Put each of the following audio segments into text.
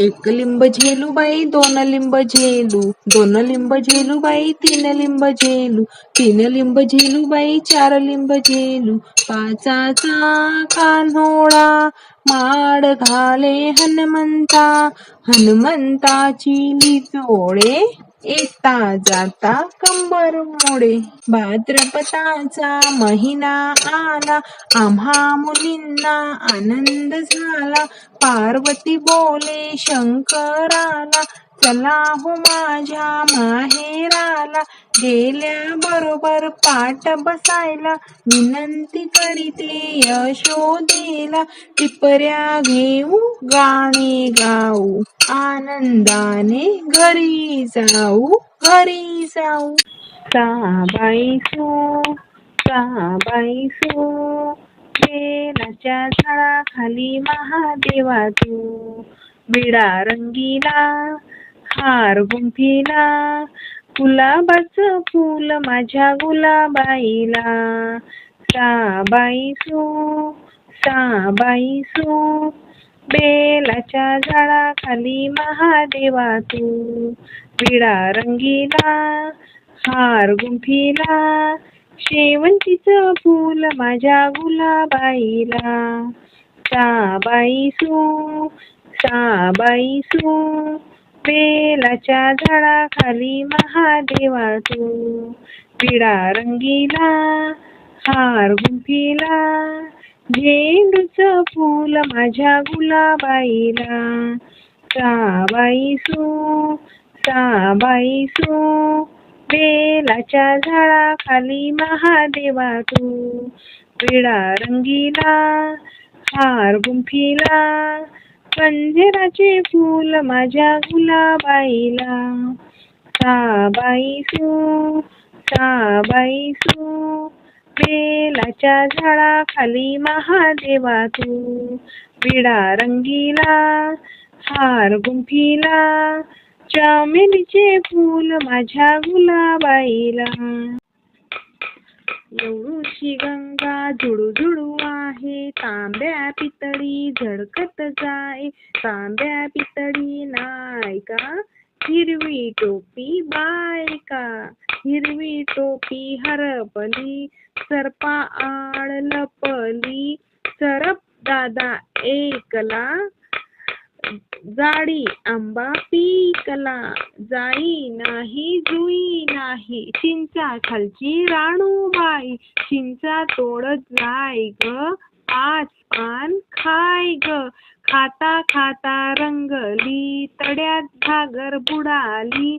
एक लिंब झेलू बाई दोन लिंब झेलू दोन लिंब झेलू बाई तीन लिंब झेलू तीन लिंब झेलू बाई चार लिंब झेलू पाचाचा कान्होळा माड घाले हनुमंता हनुमंताची लिचोळे येता जाता कंबर मोडे. भाद्रपदाचा महिना आला. आम्हा मुलींना आनंद झाला. पार्वती बोले शंकराला चला हो माझ्या माहेराला गेल्या बरोबर पाठ बसायला विनंती करीते यशोदेला टिपऱ्या घेऊ गाणे गाऊ आनंदाने घरी जाऊ घरी जाऊ. साबाई सो साबाई बेलाच्या झाडाखाली महादेवा तू विडा रंगीला हार गुंफीला गुलाबाच फुल माझ्या गुलाबाईला. साबाई सो साबाई सो बेलाच्या झाडाखाली महादेवा तू विडा रंगीला हार गुंफीला शेवंतीचं फूल माझ्या गुलाबाईला. साबाई सो साबाई सो बेलाच्या झाडाखाली महादेवा तू विडा रंगीला हार गुंफीला झेंडूचं फूल माझ्या गुलाबाईला. साबाई सो साबाई सो बेलाच्या झाडाखाली महादेवा तू विडा रंगीला हार गुंफीला कंजेराचे फूल माझ्या गुलाबाईला. साबाई सो साबाई सो बेलाच्या झाडाखाली महादेवा तू विडा रंगीला हार गुंफीला चमेलीचे फूल माझ्या गुलाबाईला. एवढूशी गंगा झुडू झुडू आहे. तांब्या पितळी झडकत जाय. तांब्या पितळी नाय का? हिरवी टोपी बायका हिरवी टोपी हरपली सर्पा आड लपली. सरप दादा एकला जाडी आंबा पिकला जाई नाही जुई नाही. चिंचा खालची राणूबाई चिंचा तोडत जाय ग आज पान खाय ग. खाता खाता रंगली तड्यात घागर बुडाली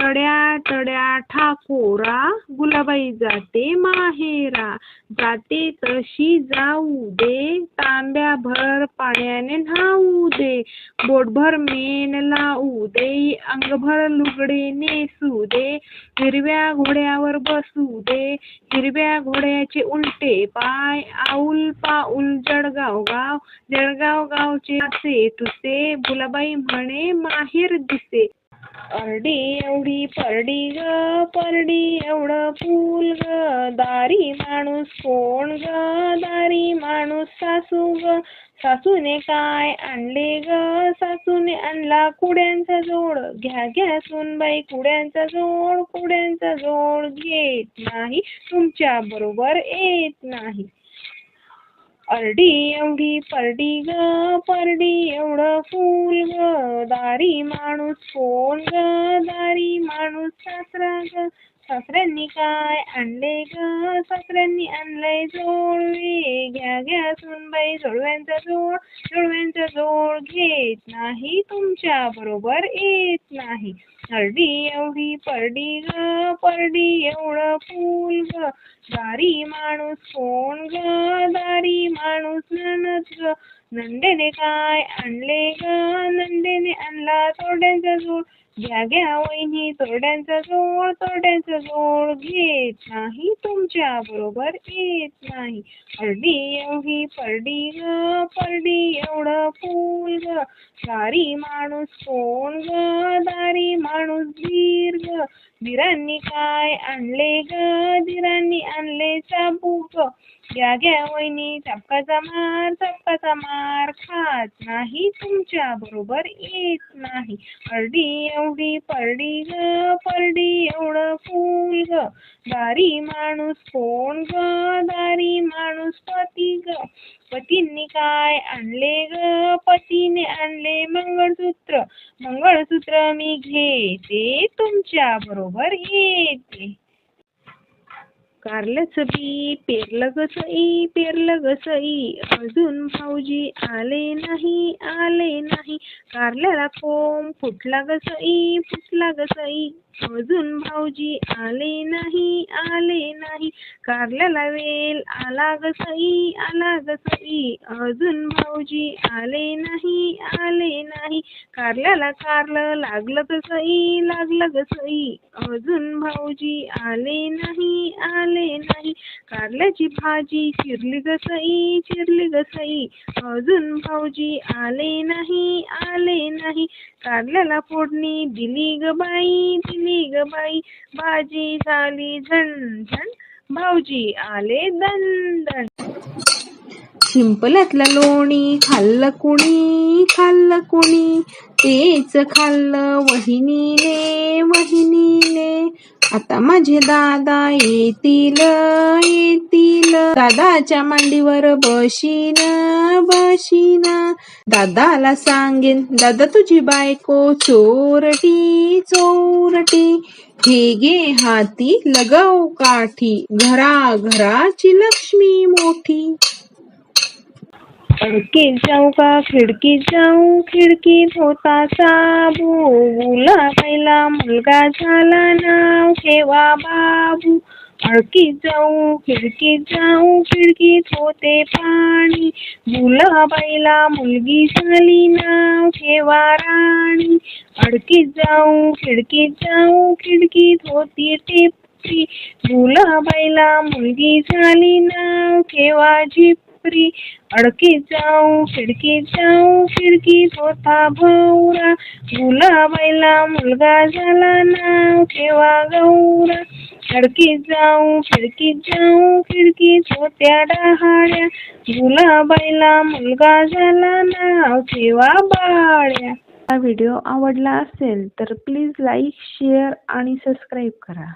तड्या तड्या ठाकोरा गुलाबाई जाते माहेरा. जाते तशी जाऊ दे तांब्या भर पाण्याने न्हाऊ दे. बोटभर मेन लावू दे अंगभर लुगडे नेसू दे. हिरव्या घोड्यावर बसू दे. हिरव्या घोड्याचे उलटे पाय आऊल पाऊल जळगाव गाव जळगाव गावचे असे तुसे. गुलाबाई म्हणे माहेर दिसे. अर्डी एवढी परडी ग परडी एवढं फूल ग. दारी माणूस कोण ग? दारी माणूस सासू ग. सासूने काय आणले ग? सासूने आणला कुड्यांचा जोड. घ्या घ्या सुनबाई कुड्यांचा जोड कुड्यांचा जोड. घेत नाही तुमच्या बरोबर येत नाही. अर्डी एवढी परडी ग परडी एवढं फूल ग. दारी माणूस कोण ग दारी माणूस सासरा ग. सासऱ्यांनी काय आणले ग? सासऱ्यांनी आणलंय जोडवी घ्या घ्या सुनबाई जोडव्यांचा जोड. जोडव्यांचा जोड घेत नाही तुमच्या बरोबर येत नाही. हरडी एवढी परडी ग परडी एवढं फूल ग. दारी माणूस कोण ग? दारी माणूस ननद ग. नंदेने काय आणले ग नंदेने आणला तोड्यांचा जोड घ्या घ्या वहिनी तोड्यांचा जोड तोड्यांचा जोड घेत नाही तुमच्या बरोबर येत नाही हरडी एवढी परडी ग परडी एवढं फूल ग दारी माणूस कोण ग दारी माणूस धीर ग धीरांनी काय आणले ग धीरांनी आणले चाबूक घ्या घ्या वहिनी चपकाचा मार चापकाचा मार खात नाही तुमच्या बरोबर येत नाही. अर्डी एवढी परडी ग परडी एवढं फूल ग. दारी माणूस कोण ग? दारी माणूस पती ग. पतींनी काय आणले ग? पतीने आणले मंगळसूत्र. मंगळसूत्र मी घेते तुमच्या बरोबर येते. कारल्याचं बी पेरलं ग पेरलं ग अजून भाऊजी आले नाही आले नाही. कारल्याला कोंब फुटला ग फुटला ग अजून भाऊजी आले नाही आले नाही. कारल्याला वेल आला ग सई आला ग सई. अजून भाऊजी आले नाही आले नाही. कारल्याला कारलं लागलं ग सई लागलं ग सई. अजून भाऊजी आले नाही आले नाही. कारल्याची भाजी चिरली ग सई चिरली ग सई. अजून भाऊजी आले नाही आले नाही. कारल्याला फोडणी दिली ग बाई दिली ग बाई. भाजी झाली झणझण भाऊजी आले दण शिंपल्यातलं लोणी खाल्लं कुणी खाल्लं कुणी. तेच खाल्लं वहिनीने वहिनीने. आता माझे दादा येतील येतील. दादाच्या मांडीवर बशीन बशीन. दादाला सांगेन दादा तुझी बायको चोरटी चोरटी. हे गे हाती लगव काठी. घरा घराची लक्ष्मी मोठी. खिडकीत जाऊ का खिडकीत जाऊ खिडकीत होता साबू. मुला पहिला मुलगा झाला नाव ठेवा बाबू. अडकीत जाऊ खिडकीत जाऊ खिडकीत होते पाणी. मुलाबाईला मुलगी झाली नाव ठेवा राणी. अडकीत जाऊ खिडकीत जाऊ खिडकीत होती भुला बैला मुलगी झाली नाव ठेवा झिपरी अडकीत जाऊ खिडकीत जाऊ खिडकी होता भवरा. बैला मुलगा झाला नाव ठेवा गौरा. खिडकीत जाऊ खिडकीत जाऊ खिडकीत होत्या डहाळ्या बैला मुलगा झाला नाव ठेवा बाळ्या हा व्हिडिओ आवडला असेल तर प्लीज लाईक शेअर आणि सबस्क्राईब करा.